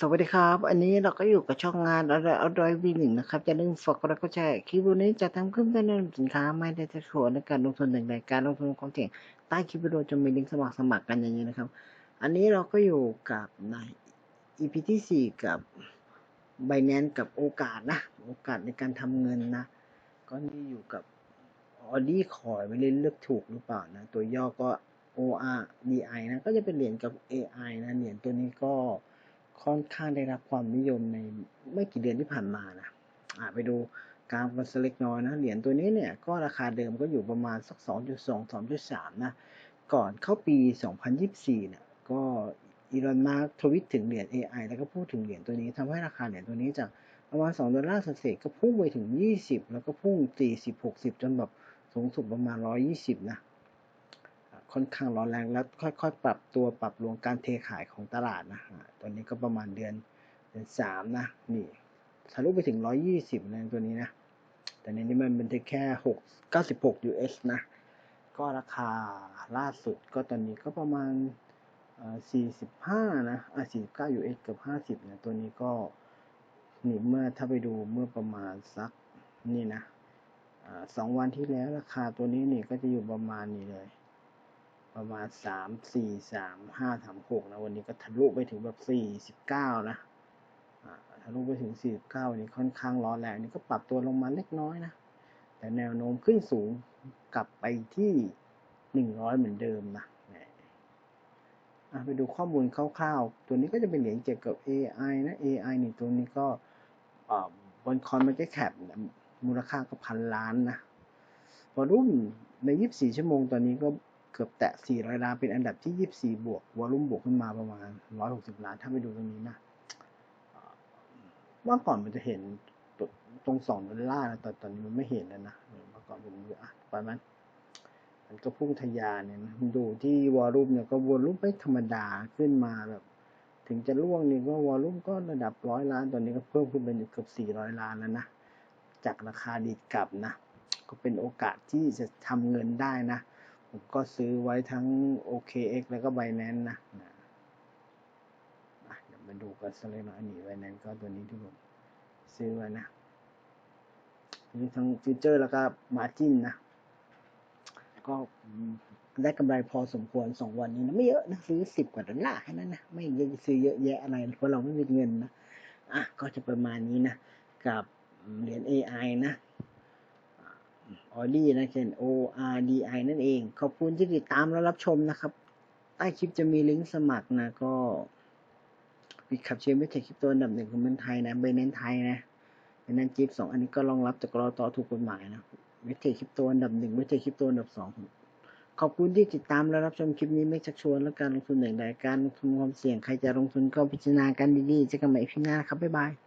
สวัสดีครับ อันนี้เราก็อยู่กับช่องงานอะไรเอาดอยวีหนึ่งนะครับจะลืมฝากกดไลค์กดแชร์คลิปวิดีโอนี้จะทำขึ้นเพื่อนะนำสินค้าไม่ได้จะชวนในการลงทุนหนึ่งในการลงทุนความเสี่ยงใต้คลิปวิดีโอจะมีลิงก์สมัครสมัครกันอย่างนี้นะครับ อันนี้เราก็อยู่กับใน EP ที่สี่กับ b i n a n c e กับโอกาสนะ โอกาสในการทำเงินนะ ก็นี่อยู่กับออดี้คอยไม่เล่นเลือกถูกหรือเปล่านะ ตัวย่อก็ ORDI นะก็จะเป็นเหรียญกับ AI นะเหรียญตัวนี้ก็ ค่อนข้างได้รับความนิยมในไม่กี่เดือนที่ผ่านมานะอ่าไปดูกราฟมันเล็กน้อยนะ เหรียญตัวนี้เนี่ยก็ราคาเดิมก็อยู่ประมาณสัก 2.2 2.3 นะ ก่อนเข้าปี 2024 เนี่ยก็อีลอนมาร์กทวิตถึงเหรียญ AI แล้วก็พูดถึงเหรียญตัวนี้ทำให้ราคาเหรียญตัวนี้จากประมาณ 2 ดอลลาร์เศษก็พุ่งไปถึง 20 แล้วก็พุ่ง 40 60 จนแบบสูงสุดประมาณ 120 นะ ค่อนข้างร้อนแรงแล้วค่อยๆ ปรับตัวปรับลงการเทขายของตลาดนะอ่าตอนนี้ก็ประมาณเดือนเดือนสามนะนี่ทะลุไปถึงร้อยยี่สิบนะตัวนี้นะ แต่ในนี้มันเป็นแค่หกเก้าสิบหก US นะ ก็ราคาล่าสุดก็ตอนนี้ก็ประมาณสี่สิบห้านะอะสี่สิบเก้า US เกือบห้าสิบนะตัวนี้ก็นี่เมื่อถ้าไปดูเมื่อประมาณสักนี่นะสองวันที่แล้วราคาตัวนี้นี่ก็จะอยู่ประมาณนี้เลย ประมาณสามสี่สามห้าสามหกนะวันนี้ก็ทะลุไปถึงแบบสี่สิบเก้านะอ่าทะลุไปถึงสี่สิบเก้านี่ค่อนข้างร้อนแรงนี่ก็ปรับตัวลงมาเล็กน้อยนะ แต่แนวโน้มขึ้นสูงกลับไปที่หนึ่งร้อยเหมือนเดิมนะเนี่ยอะไปดูข้อมูลคร่าวๆ ตัวนี้ก็จะเป็นเหรียญเกี่ยวกับ AI นะ AI นี่ตัวนี้ก็อ่าบนคอนมันก็แคปมูลค่าก็พันล้านนะวอลุ่มใน 24 ชั่วโมงตอนนี้ก็ เกือบแตะ 400 ล้านเป็นอันดับที่ 24 บวกวอลุ่มบวกขึ้นมาประมาณ 160 ล้าน ถ้าไปดูตรงนี้นะเอ่อเมื่อก่อนมันจะเห็นตรง2ดอลลาร์นะแต่ตอนนี้มันไม่เห็นแล้วนะเมื่อก่อนผมอะประมาณมันก็พุ่งทะยานเนี่ยนะดูที่วอลุ่มเนี่ยก็วอลุ่มไม่ธรรมดาขึ้นมาแบบถึงจะล่วงนี่ก็วอลุ่มก็ระดับร้อยล้าน ตอนนี้ก็เพิ่มขึ้นเป็นเกือบ400ล้านแล้วนะ จากราคาดีดกลับนะ ก็เป็นโอกาสที่จะทำเงินได้นะ ผมก็ซื้อไว้ทั้ง OKX แล้วก็ Binance นะนะเดี๋ยวมาดูกันสักเล็กน้อยอันนี้ Binance ก็ตัวนี้ที่ผมซื้อไว้นะมีทั้งฟิวเจอร์แล้วก็มาจินนะ ก็ได้กำไรพอสมควรสองวันนี้นะไม่เยอะนะซื้อสิบกว่าดอลลาร์แค่นั้นนะ ไม่ซื้อเยอะแยะอะไร เพราะเราไม่มีเงินนะ อะ ก็จะประมาณนี้นะ กับเหรียญ AI นะ ออดี้นะเช่น O R D I นั่นเอง ขอบคุณที่ติดตามและรับชมนะครับ ใต้คลิปจะมีลิงก์สมัครนะก็ปิดขับเชียร์ไม่ใช่คลิปตัวอันดับหนึ่งของเมืองไทยนะเบนเนนไทยนะเบนเนนจิปสองอันนี้ก็รองรับจากรอต่อถูกกฎหมายนะไม่ใช่คลิปตัวอันดับหนึ่งไม่ใช่คลิปตัวอันดับสองขอบคุณที่ติดตามและรับชมคลิปนี้ไม่ชักชวนและการลงทุนอย่งใดการลงทุนความเสี่ยงใครจะลงทุนก็พิจารณากันดีๆเจะกันใหม่พี่หน้าครับบ๊ายบาย